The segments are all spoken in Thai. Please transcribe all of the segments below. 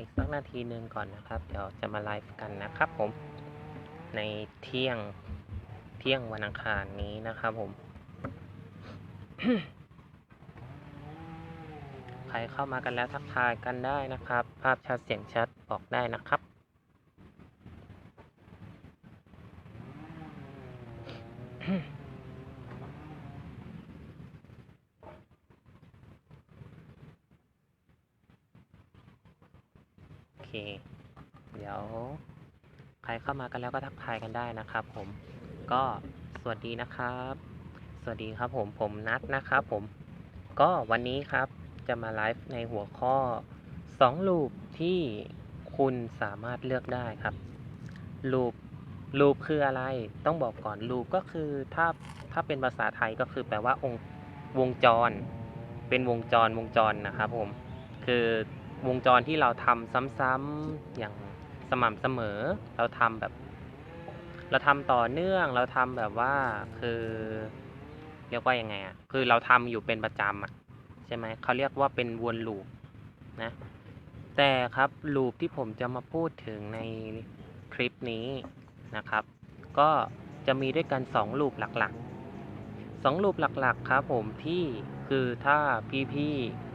อีกสักนาทีหนึ่งก่อนนะครับ เดี๋ยวจะมาไลฟ์กันนะครับผม ในเที่ยงเที่ยงวันอังคารนี้นะครับผม ใครเข้ามากันแล้วทักทายกันได้นะครับ ภาพชัดเสียงชัดบอกได้นะครับ เดี๋ยวใครเข้ามากันแล้วก็ทักทายกันได้นะครับ ผมก็สวัสดีนะครับ สวัสดีครับผมผมนัทนะครับ ผมก็วันนี้ครับจะมาไลฟ์ในหัวข้อ2ลูปที่คุณสามารถเลือกได้ครับลูปลูปคืออะไรต้องบอกก่อนลูปก็คือถ้าถ้าเป็นภาษาไทยก็คือแปลว่าองค์วงจร เป็นวงจรวงจรนะครับ ผม คือ วงจรที่เราทำซ้ำๆอย่างสม่ำเสมอ เราทำแบบ เราทำต่อเนื่อง เราทำแบบว่าคือเรียกว่ายังไงอะ คือเราทำอยู่เป็นประจำอะใช่ไหมเขาเรียกว่าเป็นวนลูปนะ แต่ครับลูปที่ผมจะมาพูดถึงในคลิปนี้นะครับ ก็จะมีด้วยกัน2ลูปหลักๆ2ลูปหลักๆครับผมที่คือถ้าพี่ๆ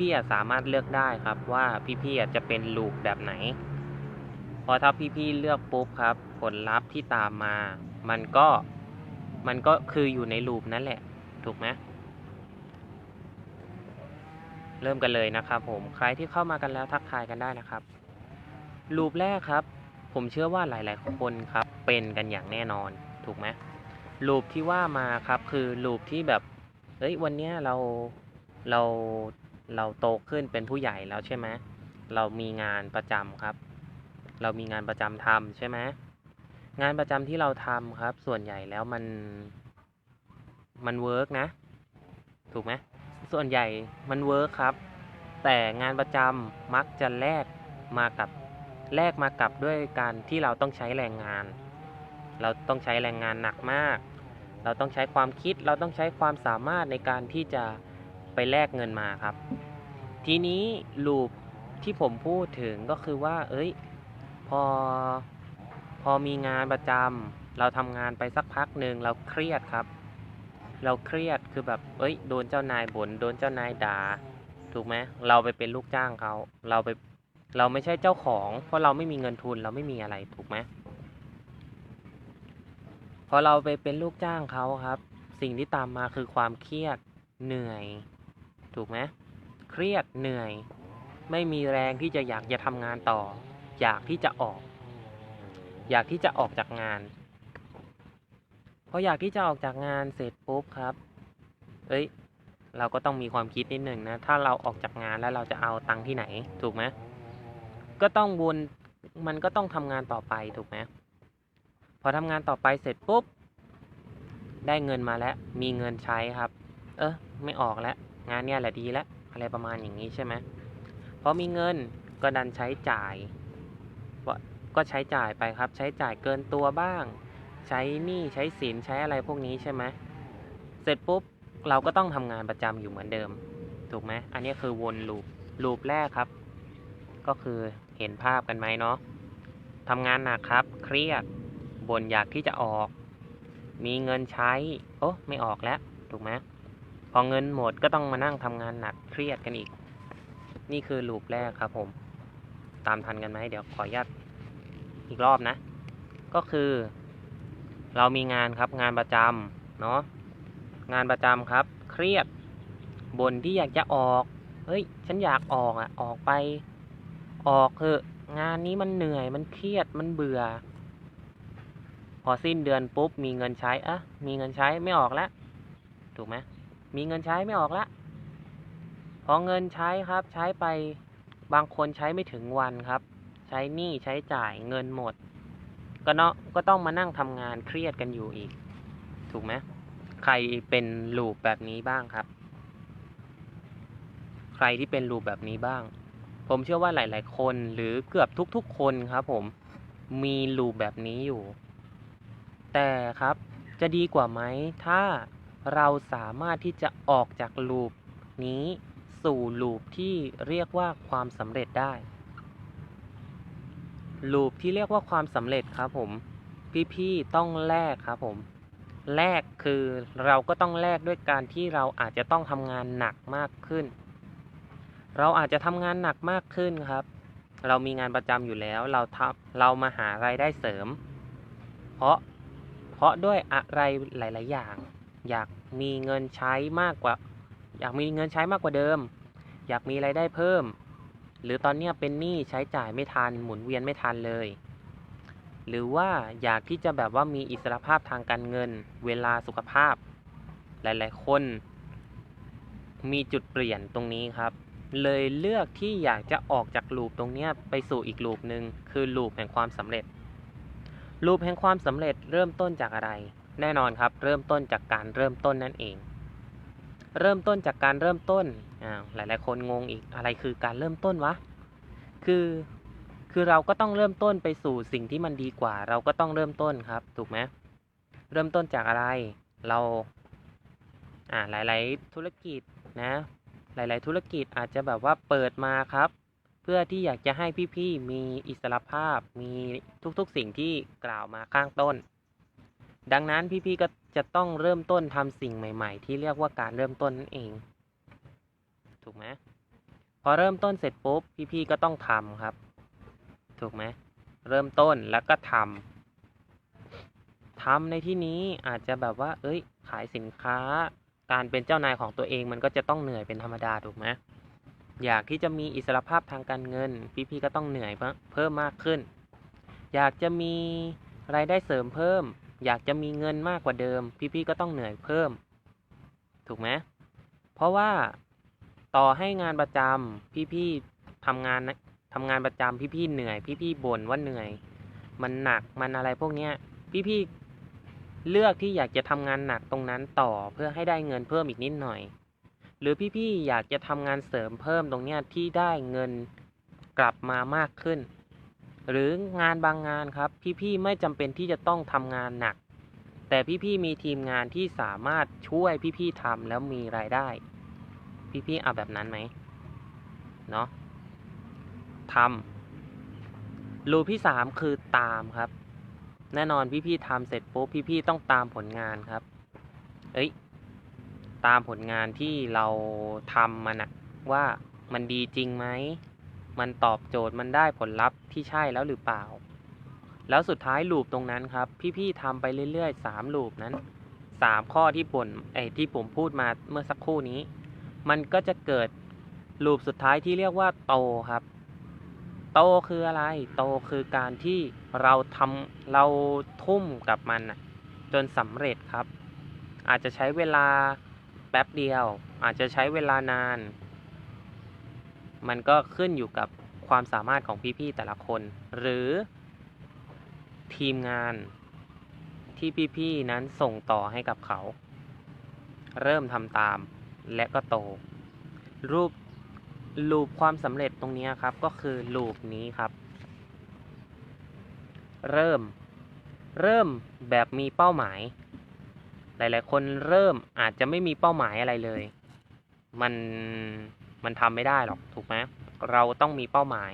พี่ๆสามารถเลือกได้ครับว่าพี่ๆจะเป็นลูปแบบไหน พอถ้าพี่ๆเลือกปุ๊บครับ ผลลัพธ์ที่ตามมา มันก็มันก็คืออยู่ในลูปนั่นแหละ ถูกไหมเริ่มกันเลยนะครับผมใครที่เข้ามากันแล้วทักทายกันได้นะครับลูปแรกครับ ผมเชื่อว่าหลาย ๆ คนครับ เป็นกันอย่างแน่นอนถูกไหมลูปที่ว่ามาครับ คือลูปที่แบบเฮ้ยวันเนี้ยเราเรา เราโตขึ้นเป็นผู้ใหญ่แล้วใช่ไหมเรามีงานประจำครับ เรามีงานประจำทำใช่ไหมงานประจำที่เราทำครับ ส่วนใหญ่แล้วมันมันเวิร์กนะ ถูกไหมส่วนใหญ่มันเวิร์คครับ แต่งานประจำมักจะแลกมากับแลกมากับด้วยการที่เราต้องใช้แรงงาน เราต้องใช้แรงงานหนักมาก เราต้องใช้ความคิด เราต้องใช้ความสามารถในการที่จะ ไปแลกเงินมาครับ ทีนี้ลูปที่ผมพูดถึงก็คือว่า เอ้ย พอ พอมีงานประจำเราทำงานไปสักพักหนึ่งเราเครียดครับ เราเครียดคือแบบ เอ้ย โดนเจ้านายบน่นโดนเจ้านายด่าถูกไหมเราไปเป็นลูกจ้างเขาเราไปเราไม่ใช่เจ้าของ เพราะเราไม่มีเงินทุนเราไม่มีอะไรถูกไหมพอเราไปเป็นลูกจ้างเขาครับ สิ่งที่ตามมาคือความเครียดเหนื่อย ถูกไหมเครียดเหนื่อย ไม่มีแรงที่จะอยากจะทำงานต่อ อยากที่จะออก อยากที่จะออกจากงานพออยากที่จะออกจากงานเสร็จปุ๊บครับ เอ้ย เราก็ต้องมีความคิดนิดหนึ่งนะ ถ้าเราออกจากงานแล้วเราจะเอาตังค์ที่ไหน ถูกไหมก็ต้องวนมันก็ต้องทำงานต่อไปถูกไหมพอทำงานต่อไปเสร็จปุ๊บ ได้เงินมาแล้ว มีเงินใช้ครับ เออไม่ออกแล้ว งานเนี้ยแหละดีแล้วอะไรประมาณอย่างนี้ใช่ไหมพอมีเงินก็ดันใช้จ่าย ก็ใช้จ่ายไปครับ ใช้จ่ายเกินตัวบ้าง ใช้หนี้ใช้สินใช้อะไรพวกนี้ใช่ไหมเสร็จปุ๊บเราก็ต้องทำงานประจำอยู่เหมือนเดิม ถูกไหมอันนี้คือวนลูปลูปแรกครับ ก็คือเห็นภาพกันไหมเนาะทำงานหนักครับ เครียดบ่นอยากที่จะออก มีเงินใช้ โอ้ไม่ออกแล้ว ถูกไหม พอเงินหมดก็ต้องมานั่งทำงานหนักเครียดกันอีก นี่คือลูปแรกครับผม ตามทันกันไหมเดี๋ยวขออนุญาตอีกรอบนะ ก็คือ เรามีงานครับงานประจำเนาะงานประจำครับ เครียดบนที่อยากจะออก เฮ้ย ฉันอยากออกอะ ออกไป ออกเถอะ งานนี้มันเหนื่อย มันเครียด มันเบื่อ พอสิ้นเดือนปุ๊บ มีเงินใช้อะ มีเงินใช้ไม่ออกแล้ว ถูกไหม มีเงินใช้ไม่ออกล้วพอเงินใช้ครับใช้ไปบางคนใช้ไม่ถึงวันครับ ใช้หนี้ใช้จ่ายเงินหมด ก็เนาะก็ต้องมานั่งทำงานเครียดกันอยู่อีก ถูกไหมใครเป็นลูปแบบนี้บ้างครับ ใครที่เป็นลูปแบบนี้บ้าง ผมเชื่อว่าหลาย ๆ คนหรือเกือบทุก ๆ คนครับผมมีลูปแบบนี้อยู่ แต่ครับจะดีกว่าไหมถ้า เราสามารถที่จะออกจากลูปนี้สู่ลูปที่เรียกว่าความสำเร็จได้ลูปที่เรียกว่าความสำเร็จครับผม พี่ๆต้องแลกครับผมแลกคือเราก็ต้องแลกด้วยการที่เราอาจจะต้องทำงานหนักมากขึ้น เราอาจจะทำงานหนักมากขึ้นครับ เรามีงานประจำอยู่แล้ว เราทำเรามาหารายได้เสริม เพราะเพราะด้วยอะไรหลาย ๆ อย่าง อยากมีเงินใช้มากกว่า อยากมีเงินใช้มากกว่าเดิม อยากมีรายได้เพิ่ม หรือตอนนี้เป็นหนี้ใช้จ่ายไม่ทันหมุนเวียนไม่ทันเลย หรือว่าอยากที่จะแบบว่ามีอิสรภาพทางการเงิน เวลาสุขภาพ หลายๆ คน มีจุดเปลี่ยนตรงนี้ครับ เลยเลือกที่อยากจะออกจากลูปตรงนี้ไปสู่อีกลูปหนึ่งคือลูปแห่งความสำเร็จลูปแห่งความสำเร็จเริ่มต้นจากอะไร แน่นอนครับ เริ่มต้นจากการเริ่มต้นนั่นเอง เริ่มต้นจากการเริ่มต้นอ่าหลาย ๆ คนงงอีกอะไรคือการเริ่มต้นวะคือคือเราก็ต้องเริ่มต้นไปสู่สิ่งที่มันดีกว่า เราก็ต้องเริ่มต้นครับถูกไหมเริ่มต้นจากอะไรเราอ่าหลาย ๆ ธุรกิจนะ หลาย ๆ ธุรกิจอาจจะแบบว่าเปิดมาครับ เพื่อที่อยากจะให้พี่ ๆ มีอิสรภาพ มีทุก ๆ สิ่งที่กล่าวมาข้างต้น ดังนั้นพี่ๆก็จะต้องเริ่มต้นทำสิ่งใหม่ ๆ ที่เรียกว่าการเริ่มต้นนั่นเอง ถูกไหมพอเริ่มต้นเสร็จปุ๊บพี่ๆก็ต้องทำครับ ถูกไหมเริ่มต้นแล้วก็ทำทำในที่นี้อาจจะแบบว่า เอ้ย ขายสินค้า การเป็นเจ้านายของตัวเองมันก็จะต้องเหนื่อยเป็นธรรมดาถูกไหมอยากที่จะมีอิสรภาพทางการเงิน พี่ๆก็ต้องเหนื่อยเพิ่มมากขึ้น อยากจะมีรายได้เสริมเพิ่ม อยากจะมีเงินมากกว่าเดิม พี่ๆก็ต้องเหนื่อยเพิ่ม ถูกไหมเพราะว่าต่อให้งานประจำพี่ๆทำงานนะทำงานประจำพี่ๆเหนื่อย พี่ๆบ่นว่าเหนื่อย มันหนักมันอะไรพวกเนี้ย พี่ๆเลือกที่อยากจะทำงานหนักตรงนั้นต่อเพื่อให้ได้เงินเพิ่มอีกนิดหน่อย หรือพี่ๆอยากจะทำงานเสริมเพิ่มตรงเนี้ยที่ได้เงินกลับมามากขึ้น หรืองานบางงานครับ พี่ๆไม่จำเป็นที่จะต้องทำงานหนัก แต่พี่ๆมีทีมงานที่สามารถช่วยพี่ๆทำแล้วมีรายได้ พี่ๆเอาแบบนั้นไหมเนาะทำรูปที่สามคือตามครับ แน่นอนพี่ๆทำเสร็จปุ๊บพี่ๆต้องตามผลงานครับ เอ้ย ตามผลงานที่เราทำมันอะว่ามันดีจริงไหม มันตอบโจทย์มันได้ผลลัพธ์ที่ใช่แล้วหรือเปล่า แล้วสุดท้ายลูปตรงนั้นครับ พี่ๆทำไปเรื่อยๆสามลูปนั้นสามข้อที่ผลไอ้ที่ผมพูดมาเมื่อสักครู่นี้ มันก็จะเกิดลูปสุดท้ายที่เรียกว่าโตครับ โตคืออะไร โตคือการที่เราทำเราทุ่มกับมันจนสำเร็จครับ อาจจะใช้เวลาแป๊บเดียว อาจจะใช้เวลานาน มันก็ขึ้นอยู่กับความสามารถของพี่ๆแต่ละคน หรือทีมงานที่พี่ๆนั้นส่งต่อให้กับเขา เริ่มทำตามและก็โต รูปลูปความสำเร็จตรงนี้ครับ ก็คือลูปนี้ครับ เริ่ม เริ่มแบบมีเป้าหมาย หลาย ๆ คนเริ่มอาจจะไม่มีเป้าหมายอะไรเลย มัน มันทำไม่ได้หรอกถูกไหมเราต้องมีเป้าหมาย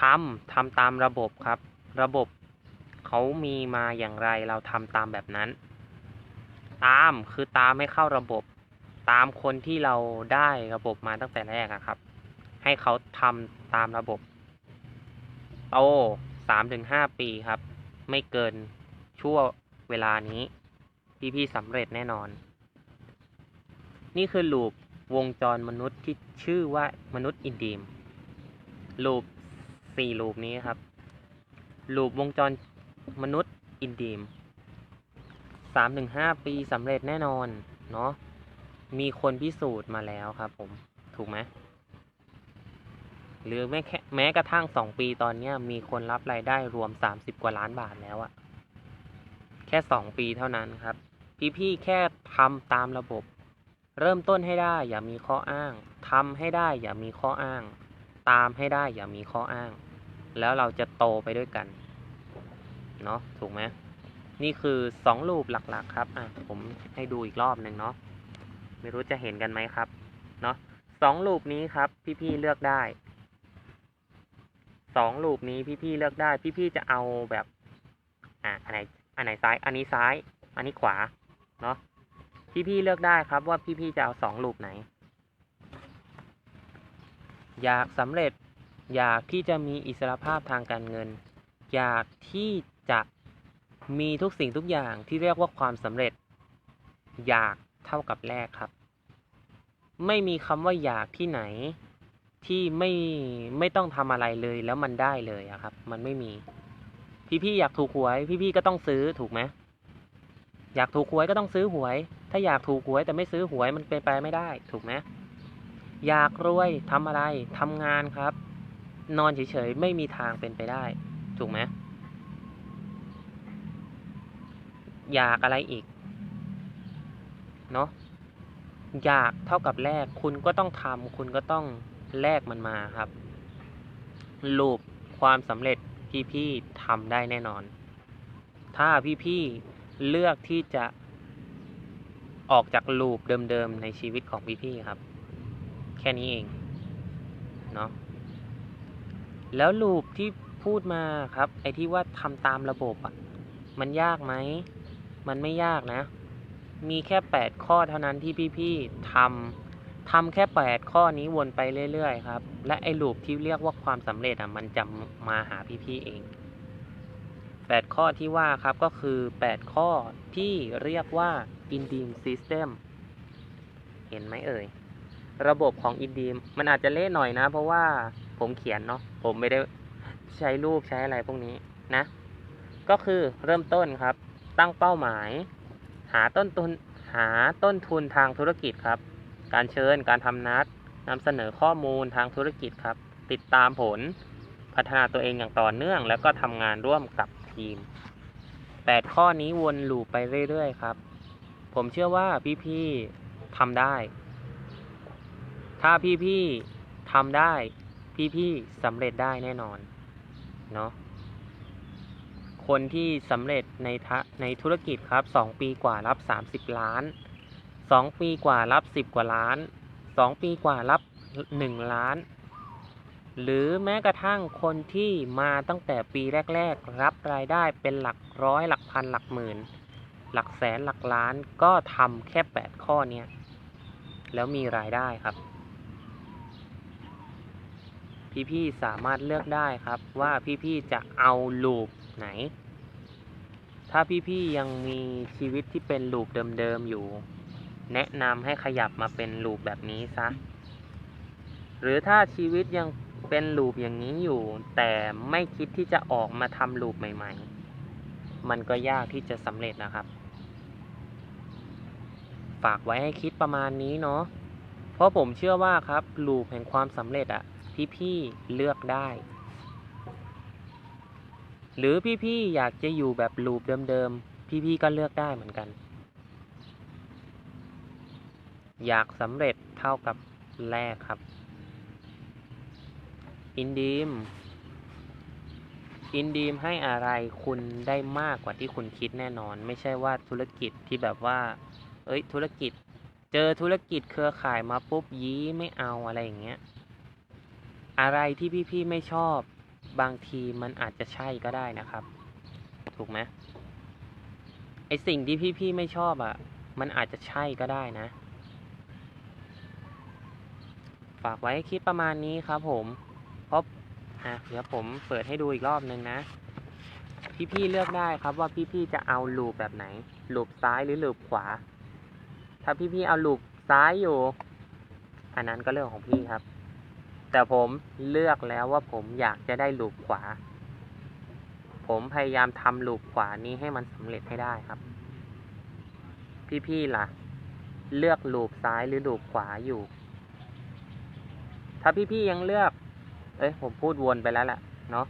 ทำทำตามระบบครับ ระบบเขามีมาอย่างไรเราทำตามแบบนั้น ตามคือตามให้เข้าระบบ ตามคนที่เราได้ระบบมาตั้งแต่แรกครับ ให้เขาทำตามระบบโตสามถึงห้าปีครับ ไม่เกินชั่วเวลานี้ พี่ๆสำเร็จแน่นอน นี่คือลูป วงจรมนุษย์ที่ชื่อว่ามนุษย์อินดีมลูปสี่ลูปนี้ครับลูปวงจรมนุษย์อินดีมสามถึงห้าปีสำเร็จแน่นอนเนาะมีคนพิสูจน์มาแล้วครับผมถูกไหมหรือแม้แค่แม้กระทั่งสองปีตอนนี้มีคนรับรายได้รวมสามสิบกว่าล้านบาทแล้วอะแค่สองปีเท่านั้นครับ พี่ๆแค่ทำตามระบบ เริ่มต้นให้ได้อย่ามีข้ออ้างทำให้ได้อย่ามีข้ออ้าง ตามให้ได้อย่ามีข้ออ้าง แล้วเราจะโตไปด้วยกัน เนาะถูกไหมนี่คือสองรูปหลักๆ ครับ อะ ผมให้ดูอีกรอบหนึ่งเนาะไม่รู้จะเห็นกันไหมครับ เนาะสองรูปนี้ครับ พี่ๆเลือกได้สองลูปนี้พี่ๆเลือกได้ พี่ๆจะเอาแบบ อะอันไหนอันไหนซ้าย อันนี้ซ้าย อันนี้ขวา เนาะ พี่ๆเลือกได้ครับว่าพี่ๆจะเอาสองลูปไหน อยากสำเร็จ อยากที่จะมีอิสรภาพทางการเงิน อยากที่จะมีทุกสิ่งทุกอย่างที่เรียกว่าความสำเร็จ อยากเท่ากับแรกครับ ไม่มีคำว่าอยากที่ไหนที่ไม่ไม่ต้องทำอะไรเลยแล้วมันได้เลยอะครับ มันไม่มี พี่ๆอยากถูกหวย พี่ๆก็ต้องซื้อถูกไหมอยากถูกหวยก็ต้องซื้อหวย ถ้าอยากถูกหวยแต่ไม่ซื้อหวยมันเป็นไปไม่ได้ ถูกไหมอยากรวยทำอะไรทำงานครับ นอนเฉยๆไม่มีทางเป็นไปได้ ถูกไหมอยากอะไรอีกเนาะอยากเท่ากับแลกคุณก็ต้องทำคุณก็ต้องแลกมันมาครับลูปความสำเร็จพี่ๆทำได้แน่นอน ถ้าพี่ๆเลือกที่จะ ออกจากลูปเดิมๆในชีวิตของพี่ๆครับ แค่นี้เองเนาะแล้วลูปที่พูดมาครับ ไอ้ที่ว่าทำตามระบบอะมันยากไหม มันไม่ยากนะ มีแค่ 8 ข้อเท่านั้นที่พี่ๆทำทำแค่ 8 ข้อนี้วนไปเรื่อยๆครับ และไอ้ลูปที่เรียกว่าความสำเร็จอะมันจะมาหาพี่ๆเอง 8 ข้อที่ว่าครับก็คือ 8 ข้อที่เรียกว่า Indim System เห็นไหมเอ่ย ระบบของ Indim มันอาจจะเละหน่อยนะ เพราะว่าผมเขียนเนาะผมไม่ได้ใช้รูปใช้อะไรพวกนี้นะ ก็คือเริ่มต้นครับ ตั้งเป้าหมาย หาต้นทุนหาต้นทุนทางธุรกิจครับ การเชิญการทำนัดนำเสนอข้อมูลทางธุรกิจครับ ติดตามผลพัฒนาตัวเองอย่างต่อเนื่อง แล้วก็ทำงานร่วมกับ ทีม8ข้อนี้วนลูปไปเรื่อยๆครับ ผมเชื่อว่าพี่ๆทำได้ ถ้าพี่ๆทำได้ พี่ๆสำเร็จได้แน่นอน เนาะคนที่สำเร็จในทะในธุรกิจครับ 2 ปีกว่ารับ 30 ล้าน 2 ปีกว่ารับ 10 กว่าล้าน 2 ปีกว่ารับ 1 ล้าน หรือแม้กระทั่งคนที่มาตั้งแต่ปีแรก ๆ รับรายได้เป็นหลักร้อยหลักพันหลักหมื่น หลักแสนหลักล้านก็ทำแค่ 8 ข้อเนี้ยแล้วมีรายได้ครับ พี่ๆสามารถเลือกได้ครับว่าพี่ๆจะเอาลูปไหน ถ้าพี่ๆยังมีชีวิตที่เป็นลูปเดิมๆอยู่ แนะนำให้ขยับมาเป็นลูปแบบนี้ซะหรือถ้าชีวิตยัง เป็นลูปอย่างนี้อยู่ แต่ไม่คิดที่จะออกมาทำลูปใหม่ ๆ มันก็ยากที่จะสำเร็จนะครับ ฝากไว้ให้คิดประมาณนี้เนาะเพราะผมเชื่อว่าครับลูปแห่งความสำเร็จอะพี่ๆเลือกได้ หรือพี่ๆอยากจะอยู่แบบลูปเดิมๆพี่ๆก็เลือกได้เหมือนกัน อยากสำเร็จเท่ากับแรกครับ อินดีม อินดีมให้อะไรคุณได้มากกว่าที่คุณคิดแน่นอน ไม่ใช่ว่าธุรกิจที่แบบว่า เอ้ย ธุรกิจ เจอธุรกิจเครือข่ายมาปุ๊บยี้ไม่เอาอะไรอย่างเงี้ย อะไรที่พี่ๆไม่ชอบบางทีมันอาจจะใช่ก็ได้นะครับ ถูกไหมไอสิ่งที่พี่ๆไม่ชอบอะ่ะ มันอาจจะใช่ก็ได้นะ ฝากไว้คิดประมาณนี้ครับผม อะเดี๋ยวผมเปิดให้ดูอีกรอบนึงนะ พี่ๆเลือกได้ครับว่าพี่ๆจะเอาลูปแบบไหน ลูปซ้ายหรือลูปขวา ถ้าพี่ๆเอาลูปซ้ายอยู่ อันนั้นก็เรื่องของพี่ครับ แต่ผมเลือกแล้วว่าผมอยากจะได้ลูปขวา ผมพยายามทำลูปขวานี้ให้มันสำเร็จให้ได้ครับ พี่ๆล่ะ เลือกลูปซ้ายหรือลูปขวาอยู่ ถ้าพี่ๆยังเลือก เอ้ยผมพูดวนไปแล้วแหละเนาะ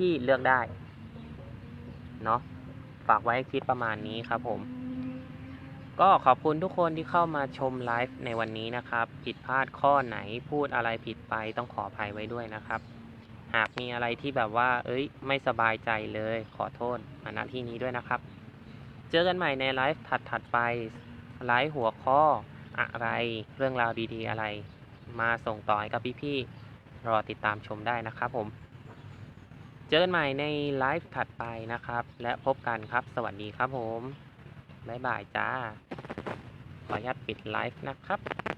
พี่ๆเลือกได้เนาะฝากไว้ให้คิดประมาณนี้ครับผม ก็ขอบคุณทุกคนที่เข้ามาชมไลฟ์ในวันนี้นะครับ ผิดพลาดข้อไหนพูดอะไรผิดไปต้องขออภัยไว้ด้วยนะครับ หากมีอะไรที่แบบว่า เอ้ย ไม่สบายใจเลยขอโทษมาณที่นี้ด้วยนะครับ เจอกันใหม่ในไลฟ์ถัดๆไปไลฟ์หัวข้ออะไรเรื่องราวดีๆอะไร มาส่งต่อให้กับพี่ๆ รอติดตามชมได้นะครับผม เจอกันใหม่ในไลฟ์ถัดไปนะครับ และพบกันครับ สวัสดีครับผม บ๊ายบายจ้า ขออนุญาตปิดไลฟ์นะครับ